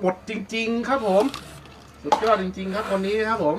หมดจริง ๆ ครับผม สุดยอดจริง ๆ ครับคนนี้ครับผม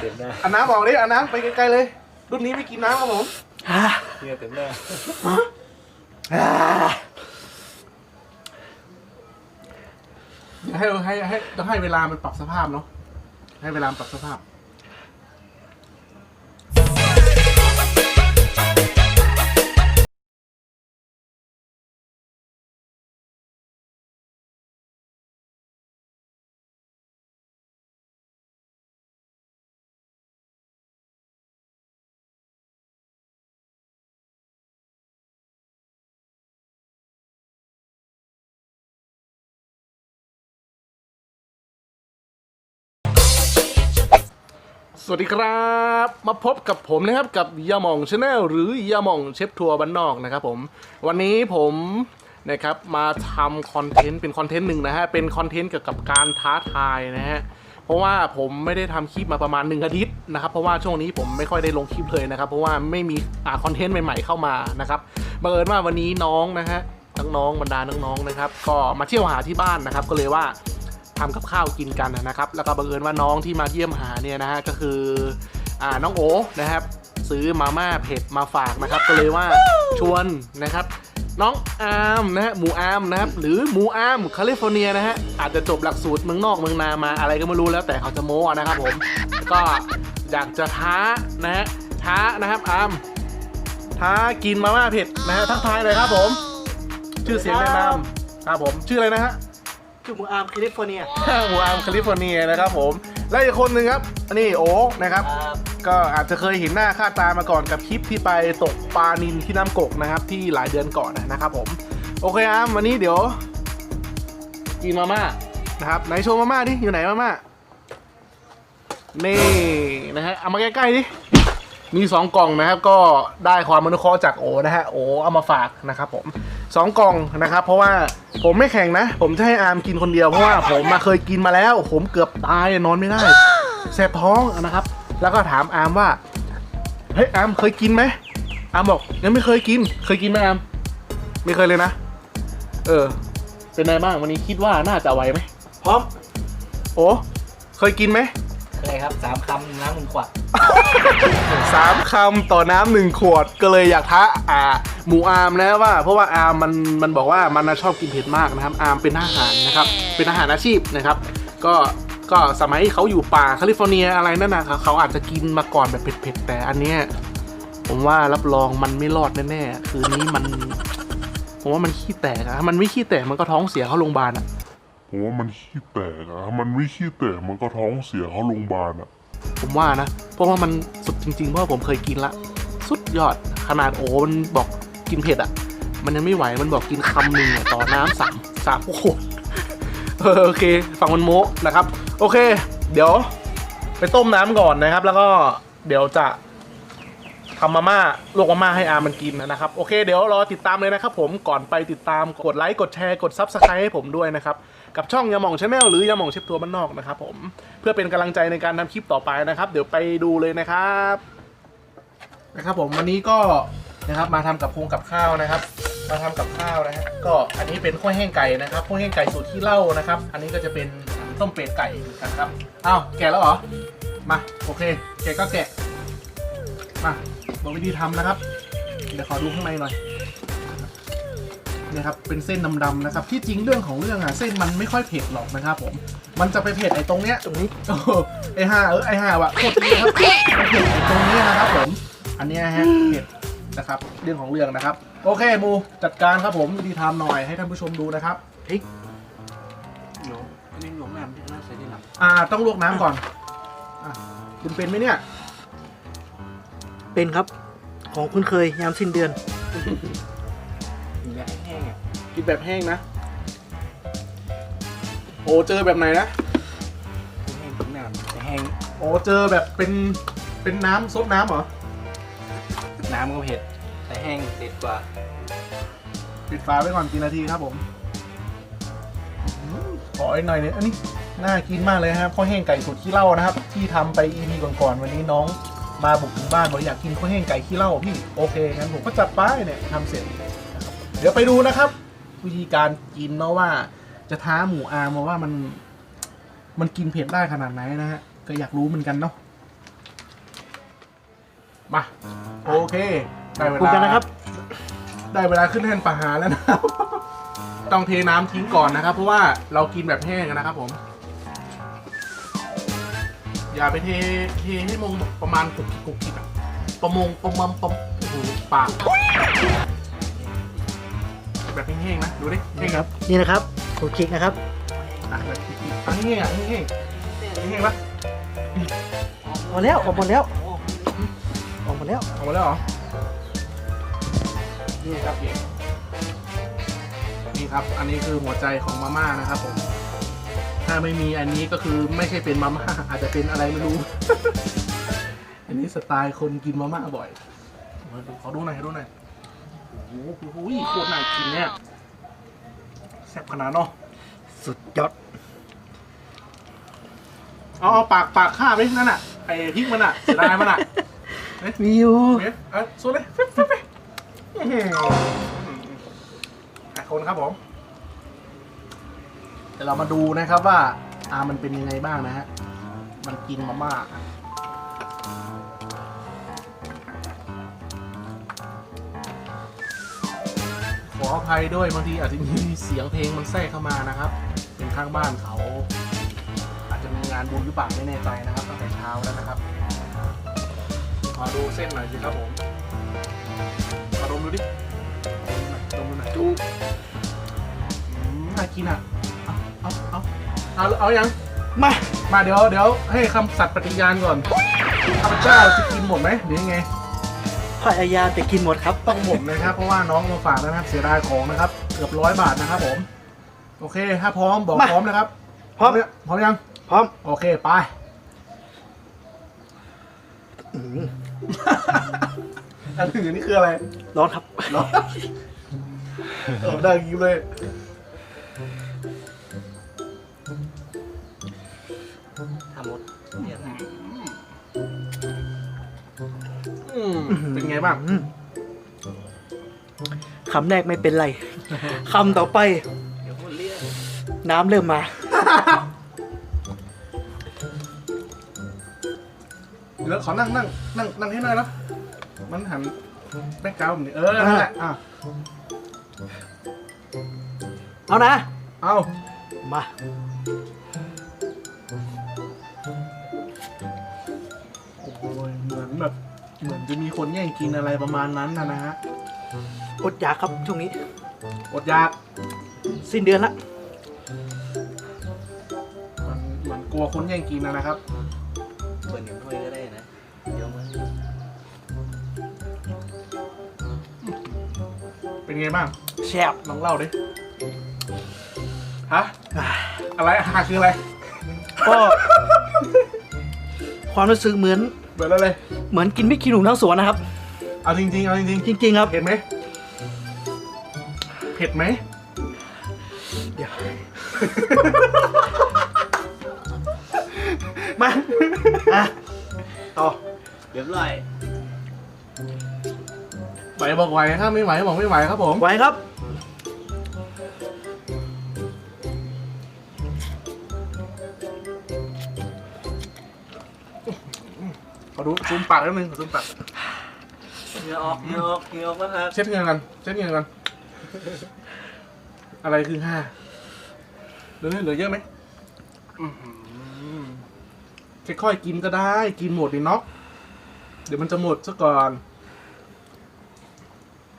เต็มหน้าอันน้ำบอกดิอันน้ำไปไกลๆเลย รุ่นนี้ไม่กินน้ำครับผมเนี่ยเต็มหน้าให้ให้ให้ต้องให้เวลามันปรับสภาพเนาะให้เวลามันปรับสภาพ สวัสดีครับ มาพบกับผมนะครับกับยามองชาแนลหรือยามองเชฟทัวร์บ้านนอกนะครับผมวันนี้ผมนะครับมาทำคอนเทนต์เป็นคอนเทนต์หนึ่งนะฮะเป็นคอนเทนต์เกี่ยวกับการท้าทายนะฮะเพราะว่าผมไม่ได้ทำคลิปมาประมาณหนึ่งอาทิตย์นะครับเพราะว่าช่วงนี้ผมไม่ค่อยได้ลงคลิปเลยนะครับเพราะว่าไม่มีอ่าคอนเทนต์ใหม่ๆเข้ามานะครับบังเอิญว่าวันนี้น้องนะฮะน้องๆบรรดาน้องๆนะครับก็มาเที่ยวหาที่บ้านนะครับก็เลยว่า ทำกับข้าวกินกันนะครับ แล้วก็บังเอิญว่าน้องที่มาเยี่ยมหาเนี่ยนะฮะก็คืออ่าน้องโอนะครับ ซื้อมาม่าเผ็ดมาฝากนะครับ ก็เลยว่าชวนนะครับ น้องอาร์มนะฮะหมูอาร์มนะครับ หรือหมูอาร์มแคลิฟอร์เนียนะฮะอาจจะจบหลักสูตรเมืองนอกเมืองนามาอะไรก็ไม่รู้แล้วแต่เขาจะโม้นะครับผมก็อยากจะท้านะฮะท้านะครับอาร์มท้ากินมาม่าเผ็ดนะฮะทักทายเลยครับผม ชื่อเสียงแนะนำครับผมชื่ออะไรนะฮะ คือหมูอาร์มแคลิฟอร์เนีย หมูอาร์มแคลิฟอร์เนียนะครับผม และอีกคนหนึ่งครับอันนี้โอ๊คนะครับ ก็อาจจะเคยเห็นหน้าค่าตามาก่อนกับคลิปที่ไปตกปลานินที่น้ำกกนะครับ ที่หลายเดือนก่อนนะครับผม โอเคอาร์มวันนี้เดี๋ยว กินมาม่านะครับไหนโชว์มาม่าดิอยู่ไหนมาม่านี่นะฮะเอามาใกล้ๆดิมีสองกล่องนะครับก็ได้ความอนุเคราะห์จากโอนะฮะโอเอามาฝากนะครับผม สองกล่องนะครับ เพราะว่าผมไม่แข่งนะ ผมจะให้อาร์มกินคนเดียวเพราะว่าผมมาเคยกินมาแล้ว ผมเกือบตายนอนไม่ได้แสบท้องนะครับ แล้วก็ถามอาร์มว่าเฮ้ยอาร์มเคยกินไหมอาร์มบอกยังไม่เคยกิน เคยกินไหมอาร์มไม่เคยเลยนะ เออ เป็นไงบ้างวันนี้คิดว่าน่าจะไหวไหมพร้อม โอ้เคยกินไหม เคยครับสามคำน้ำหนึ่งขวดสามคำต่อน้ำหนึ่งขวดก็เลยอยากท้าอ่าหมูอาร์มนะว่า เพราะว่าอาร์มมันมันบอกว่ามันน่ะชอบกินเผ็ดมากนะครับ อาร์มเป็นทหารนะครับเป็นทหารอาชีพนะครับ ก็ก็สมัยเขาอยู่ป่าแคลิฟอร์เนียอะไรนั่นนะเขาเขาอาจจะกินมาก่อนแบบเผ็ดๆแต่อันเนี้ยผมว่ารับรองมันไม่รอดแน่ๆคืนนี้มัน ผมว่ามันขี้แตกอะถ้ามันไม่ขี้แตกมันก็ท้องเสียเข้าโรงพยาบาลอะ ผมว่ามันขี้แตกอะถ้ามันไม่ขี้แตกมันก็ท้องเสียเข้าโรงพยาบาลอะผมว่านะ เพราะว่ามันสุดจริงๆ เพราะว่าผมเคยกินละ สุดยอดขนาดโอ้มันบอกกินเผ็ดอะมันยังไม่ไหวมันบอกกินคำหนึ่งอะต่อน้ำสามสามขวดเออโอเคฟังมันโมนะครับ โอเค เดี๋ยว ไปต้มน้ำก่อนนะครับ แล้วก็เดี๋ยวจะ ทำมาม่าลวกมาม่าให้อามันกินนะครับ โอเคเดี๋ยวรอติดตามเลยนะครับผมก่อนไปติดตามกดไลค์กดแชร์กดซับสไครต์ให้ผมด้วยนะครับกับช่องยาหม่องชาแนลหรือยาหม่องเชฟทัวร์บ้านนอกนะครับผมเพื่อเป็นกำลังใจในการทำคลิปต่อไปนะครับ เดี๋ยวไปดูเลยนะครับนะครับผมวันนี้ก็นะครับมาทำกับพงกับข้าวนะครับ มาทำกับข้าวนะฮะก็อันนี้เป็นข้าวแห้งไก่นะครับข้าวแห้งไก่สูตรที่เล่านะครับ อันนี้ก็จะเป็นต้มเป็ดไก่กันครับอ้าวแกะแล้วเหรอมาโอเคแกะก็แกะมา บอกวิธีทำนะครับ เดี๋ยวขอดูข้างในหน่อยเนี่ยครับเป็นเส้นดำๆนะครับ ที่จริงเรื่องของเรื่องอะเส้นมันไม่ค่อยเผ็ดหรอกนะครับผมมันจะไปเผ็ดไอ้ตรงเนี้ยตรงนี้โอ้โหไอห่าเออไอห่าวะโคตรดีครับมันเผ็ดไอ้ตรงเนี้ยนะครับผมอันเนี้ยฮะเผ็ดนะครับ เรื่องของเรื่องนะครับ โอเคมูจัดการครับผมวิธีทำหน่อยให้ท่านผู้ชมดูนะครับพริกเดี๋ยวอันนี้หลวงน้ำที่น่าใส่ที่หลังอ่าต้องลวกน้ำก่อนอะคุณเป็นไหมเนี่ย เป็นครับ ของคุณเคยยามสิ้นเดือนแบบแห้งอะกินแบบแห้งนะ โอ้เจอแบบไหนนะแห้งน้ำแต่แห้งโอ้เจอแบบเป็นเป็นน้ำซดน้ำเหรอ น้ำก็เผ็ดแต่แห้งเด็ดกว่า ปิดฝาไว้ก่อนกี่นาทีครับผมอืมขออีกหน่อยเนี่ยอันนี้น่ากินมากเลยครับข้าวแห้งไก่สูตรขี้เหล้านะครับ ที่ทำไป EP ก่อนๆวันนี้น้อง มาบุกถึงบ้านบอกอยากกินข้าวแห้งไก่ขี้เหล้าพี่โอเคงั้นผมก็จัดไปเนี่ยทำเสร็จนะครับเดี๋ยวไปดูนะครับ วิธีการกินเนาะว่า จะท้าหมูอาร์มมาว่ามัน มันกินเผ็ดได้ขนาดไหนนะฮะก็อยากรู้เหมือนกันเนาะมาโอเคได้เวปรุงลากันนะครับ ได้เวลาขึ้นแท่นประหารแล้วนะครับ ต้องเทน้ำทิ้งก่อนนะครับ เพราะว่าเรากินแบบแห้งนะครับผม อย่าไปเทเทให้มงประมาณกุกกิกกุกกิกอะประมงประมมประโอ้โหปากแบบแห้งๆนะดูดิแห้นี่งครับนี่นะครับคลุกคลิกนะครับอะแบบอันนี้อะแห้งๆแห้งๆปะออกแล้วออกหมดแล้วออกหมดแล้วออกมาแล้วเหรอนี่ครับนี่ครับ อันนี้คือหัวใจของมาม่านะครับผม ถ้าไม่มีอันนี้ก็คือไม่ใช่เป็นมาม่าอาจจะเป็นอะไรไม่รู้ อันนี้สไตล์คนกินมาม่าบ่อยมาดูขอดูหน่อยขอดูหน่อยโอ้โหโคตรน่ากินเนี่ยแซ่บขนาดเนาะสุดยอดเอาเอาปากปากข้าไปนั่นน่ะไอ้พริกมันอะเสียดายมันอะมีอยู่เอ๊ะเอ้ยสู้เลยฟิบฟิบฟิบอื้อหืออะคนครับผม เดี๋ยวเรามาดูนะครับว่าอามันเป็นยังไงบ้างนะฮะ มันกินมาม่าขออภัยด้วยบางทีอาจจะมีเสียงเพลงมันแทรกเข้ามานะครับ เป็นข้างบ้านเขา อาจจะมีงานบุญหรือเปล่าไม่แน่ใจนะครับตั้งแต่เช้าแล้วนะครับขอดูเส้นหน่อยสิครับผมขอดมดูดิดมดูหน่อยดูน่ากินอะ เอาเอาเอาเอาเอายัง มามาเดี๋ยวเดี๋ยวให้คำสัตย์ปฏิญาณก่อนข้าพเจ้าจะกินหมดไหมหรือยังไง พยายามจะกินหมดครับ ต้องหมดนะครับ เพราะว่าน้องมาฝากนะครับเสียดายของนะครับ เกือบร้อยบาทนะครับผม โอเค ถ้าพร้อมบอกมา พร้อมนะครับพร้อมเนี่ยพร้อมยัง พร้อมโอเค ไปอืมอันอื่นนี่คืออะไรร้อนครับ เนาะ เออได้ยิ้มเลย ไงบ้างอืมคำแรกไม่เป็นไร คำต่อไปเดี๋ยวพูดเรียกน้ำเริ่มมาเดี๋ยวขอนั่งนั่งนั่งนั่งให้หน่อยแล้วมันหันแบ็กกราวด์นี่เออนั่นแหละอะเอานะ เอามา เหมือนจะมีคนแย่งกินอะไรประมาณนั้นนะนะฮะอดอยากครับช่วงนี้ อดอยากสิ้นเดือนละมันเหมือนกลัวคนแย่งกินนะนะครับ เปิดหนึ่งถ้วยก็ได้นะ เดี๋ยวมันเป็นไงบ้างแซ่บลองเล่าดิฮะอะไรอาหารคืออะไรก็ ความรู้สึกเหมือนเบิดแล้วเลย เหมือนกินไม่กินหนูทั้งสวนนะครับ เอาจริงๆ เอาจริงจริงๆครับ ๆ เผ็ดไหม เผ็ดไหม เดี๋ยว มาอะต่อเรียบร้อย ไหวบอกไหวถ้าไม่ไหวบอกไม่ไหวครับผม ไหวครับ ดูซูมปากนิดนึงขอซูมปากเหงื่อออกเหงื่อออกเหงื่อออกแล้วครับเช็ดเงินกันเช็ดเงินกัน อะไรคือห้าเหลือเหลือเยอะไหมอื้อหือค่อยๆกินก็ได้ กินหมดดิเนาะเดี๋ยวมันจะหมดซะก่อน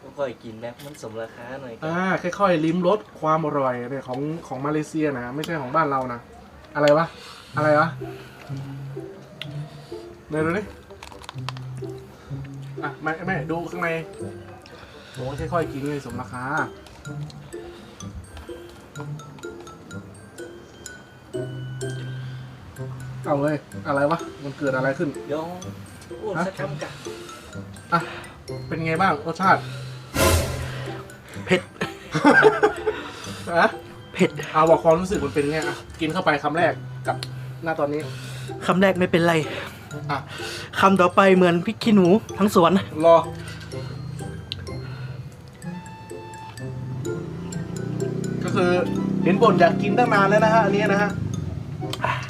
ก็ค่อยกินแบบมันสมราคาหน่อยก็อ่าค่อยๆลิ้มรสความอร่อยเนี่ยของของมาเลเซียนะ ไม่ใช่ของบ้านเรานะ อะไรวะ อะไรวะ เดี๋ยวดูดิอะแม่แม่ดูข้างในโอ้ค่อยๆกินเลยสมราคาเอาเลย อะไรวะ มันเกิดอะไรขึ้น เดี๋ยวพูดสักคำกันอะ เป็นไงบ้างรสชาติ เผ็ดอะเผ็ดเอาบอกความรู้สึกมันเป็นไงอะ กินเข้าไปคำแรกกับหน้าตอนนี้ คำแรกไม่เป็นไร อะคำต่อไปเหมือนพริกขี้หนูทั้งสวน รอ ก็คือเห็นบ่นอยากกินตั้งนานแล้วนะฮะอันนี้นะฮะ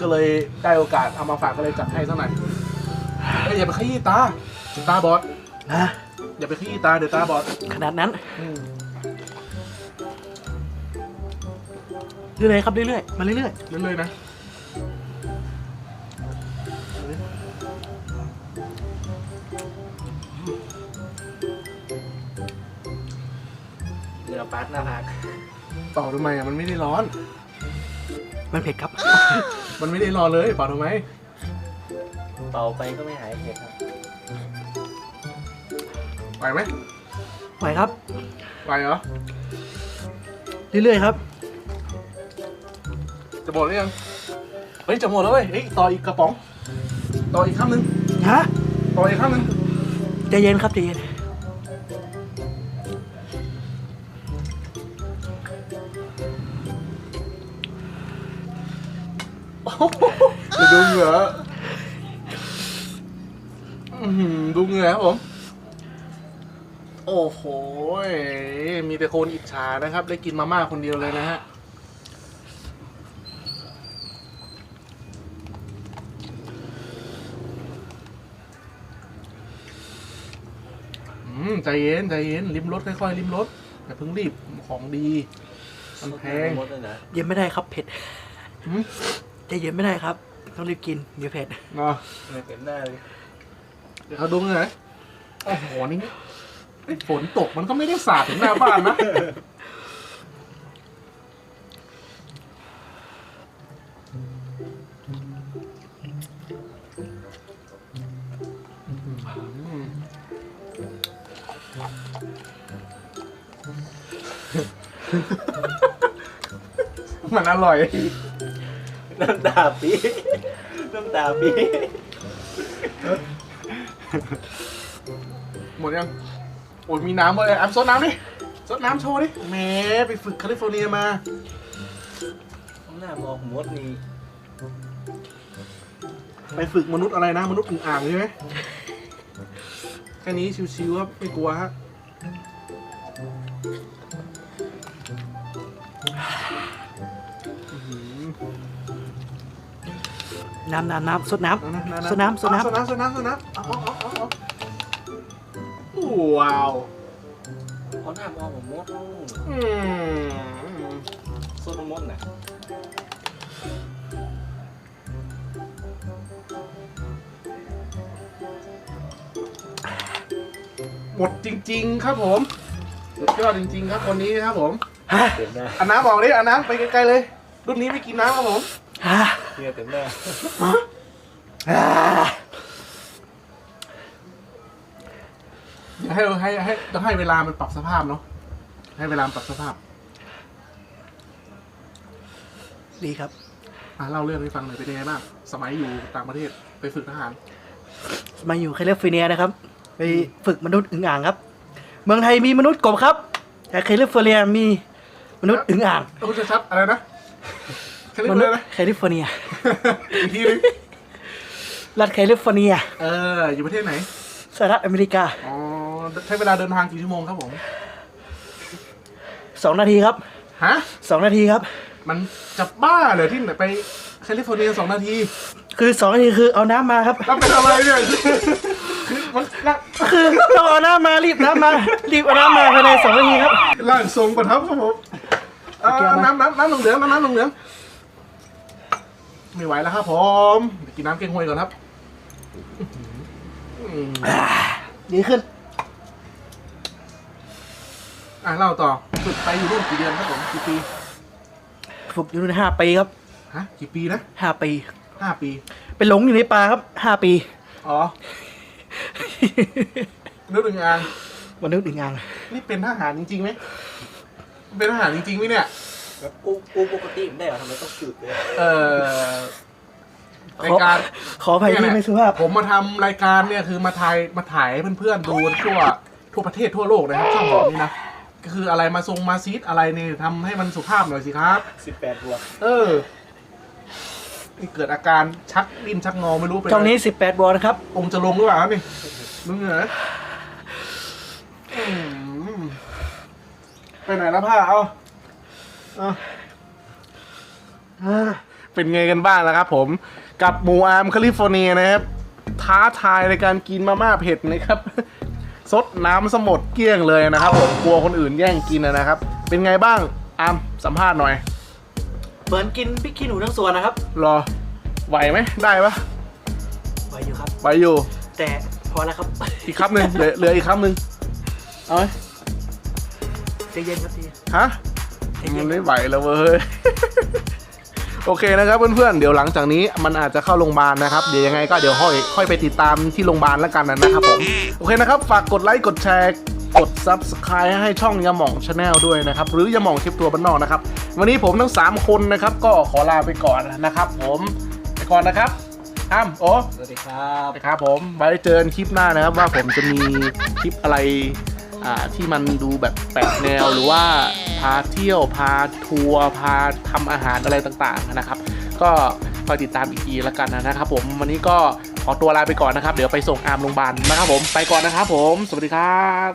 ก็เลยได้โอกาสเอามาฝากก็เลยจัดให้สักหน่อยเอ้ยอย่าไปขยี้ตาเดี๋ยวตาบอด นะ อย่าไปขยี้ตาเดี๋ยวตาบอดขนาดนั้นอืมเรื่อยๆครับเรื่อยๆมาเรื่อยเรื่อยๆนะ ปลาหน้าผากต่อทำไมอะมันไม่ได้ร้อนๆมันเผ็ดครับ มันไม่ได้ร้อนเลยเป่าทำไม เป่าไปก็ไม่หายเผ็ดครับไหวไหมไหวครับไหวเหรอ เรื่อยๆครับ จะหมดหรือยัง เฮ้ยจะหมดแล้วเว้ยเฮ้ยต่ออีกกระป๋อง ต่ออีกคำหนึ่งฮะ ต่ออีกคำหนึ่งใจเย็นครับใจเย็น จะดูเหงื่ออื้อหือดูเหงื่อครับผม โอ้โหมีแต่คนอิจฉานะครับ ได้กินมาม่าคนเดียวเลยนะฮะ อืม ใจเย็น ใจเย็น ริมรถค่อยๆริมรถอย่าเพิ่งรีบของดี มันแพงหมดเลยนะเย็นไม่ได้ครับเผ็ดหืม ใจเย็นไม่ได้ครับ ต้องรีบกินเดี๋ยวเผ็ดเนาะไม่เห็นหน้าเลยเดี๋ยวเขาดูหน่อยโอ้โหนี่เอ้ยฝนตกมันก็ไม่ได้สาดถึงหน้าบ้านนะมันอร่อยน้ำตาปีน้ำ ตาปีหมดยัง โอ้ยมีน้ำเลยอะซดน้ำดิซดน้ำโชว์ดิแหมไปฝึกแคลิฟอร์เนียมา หน้ามองมดนี่ไปฝึกมนุษย์อะไรนะ มนุษย์อึ่งอ่างใช่ไหม แค่นี้ชิวๆครับไม่กลัวฮะ น้ำน้ำน้ำสดน้เอานะำสดน้ำสดน้เอาสดน้ำสดน้ำสดน้ำเอาเอาเอาเอาเอาว้าวเอาหน้ามองผมมดอืมโซนมดน่ะหมดจริง ๆ ครับผมสุดยอดจริง ๆ ครับคนนี้ครับผมำฮะเต็มหน้าอันน้ำบอกดิอันน้ำไปไกลๆเลย รุ่นนี้ไม่กินน้ำครับผมฮะ เนื้อเต็มหน้าอ่าให้ให้ให้ต้องให้เวลามันปรับสภาพเนาะให้เวลามันปรับสภาพดีครับอะเล่าเรื่องให้ฟังหน่อยเป็นยังไงบ้างสมัยอยู่ต่างประเทศไปฝึกทหารมาอยู่แคลิฟอร์เนียนะครับ ไปฝึกมนุษย์อึ่งอ่างครับ เมืองไทยมีมนุษย์กบครับ แต่แคลิฟอร์เนียมีมนุษย์อึ่งอ่างต้องชัดๆอะไรนะ แค่นี้มนุเลษยย์นะแคลิฟอร์เนียอีกทีนึงรัฐแคลิฟอร์เนีย เออ อยู่ประเทศไหนสหรัฐอเมริกา อ๋อ ใช้เวลาเดินทางกี่ชั่วโมงครับผม สองนาทีครับ ฮะ สองนาทีครับ มันจะบ้าเหรอที่ไหนไปแคลิฟอร์เนียสองนาที คือสองนาทีคือเอาน้ำมาครับแล้วเป็นอะไรเนี่ยคือมันนั่งคือต้องเอาน้ำมารีบน้ำมารีบเอาน้ำมาภายในสองนาทีครับ ร่างทรงประทับครับผมเอาโอเคเอามาน้ำน้ำน้ำลงเหลืองน้ำน้ำลงเหลือง ไม่ไหวแล้วครับผมไปกินน้ำเก้งฮวยก่อนครับอืมดีขึ้น อะเล่าต่อฝึกไปอยู่ร่วมกี่เดือนครับผมกี่ปีฝึกอยู่ในห้าปีครับฮะกี่ปีนะห้าปี ห้าปี ไปหลงอยู่ในป่าครับห้าปี อ๋อ นึกถึงงานมนุษย์อึ่งอ่างนี่เป็นทหารจริงๆไหมเป็นทหารจริงๆไหมเนี่ย แล้วกูกูปกติไม่ได้เหรอทำไมต้องจืดเลยเอ่อขราอยการขออภัยที่ไม่สุภาพ ผมมาทำรายการเนี่ยคือมาถ่ายมาถ่ายให้เพื่อนๆดูทั่วทั่วประเทศทั่วโลกนะครับช่องผมนี่นะก็คืออะไรมาทรงมาซีดอะไรเนี่ยทำให้มันสุภาพหน่อยสิครับ สิบแปดบวกเออ นี่เกิดอาการชักดิ้นชักงอไม่รู้เป็นช่องนี้สิบแปดบอลนะครับ องค์จะลงหรือเปล่าครับนี่มึงเหรออืมไปไหนแล้วผ้าเอา เอาเออเป็นไงกันบ้างนะครับผมกับหมูอาร์มแคลิฟอร์เนียนะครับ ท้าทายในการกินมาม่าเผ็ดนะครับซดน้ำสมดเกลี้ยงเลยนะครับผมกลัวคนอื่นแย่งกินนะครับ เป็นไงบ้างอาร์มสัมภาษณ์หน่อย เหมือนกินพริกขี้หนูทั้งส่วนนะครับ รอ ไหวไหมได้ปะไหวอยู่ครับไหวอยู่ แต่พอแล้วครับ อีกคำหนึ่งเหลือเหลืออีกคำหนึ่งเอาไหมใจเย็นครับทีฮะ มันไม่ไหวแล้วเว้ย โอเคนะครับเพื่อนๆ เดี๋ยวหลังจากนี้มันอาจจะเข้าโรงพยาบาลนะครับ เดี๋ยวยังไงก็เดี๋ยวค่อยค่อยไปติดตามที่โรงพยาบาลแล้วกันนะครับผม โอเคนะครับ ฝากกดไลค์กดแชร์ กด Subscribe ให้ช่องยาหม่องชาแนลด้วยนะครับ หรือยาหม่องคลิปตัวบ้านนอกนะครับ วันนี้ผมทั้ง 3 คนนะครับ ก็ขอลาไปก่อนนะครับ ผมไปก่อนนะครับอ้ามโอ้สวัสดีครับนะครับผมไว้เจอกันคลิปหน้านะครับว่าผมจะมีคลิปอะไรอ่าที่มันดูแบบแปลกแนวหรือว่า พาเที่ยวพาทัวร์พาทำอาหารอะไรต่างๆนะครับ ก็คอยติดตามอีกทีแล้วกันนะครับ ผมวันนี้ก็ขอตัวลาไปก่อนนะครับ เดี๋ยวไปส่งอาร์มโรงพยาบาลนะครับผมไปก่อนนะครับผม สวัสดีครับ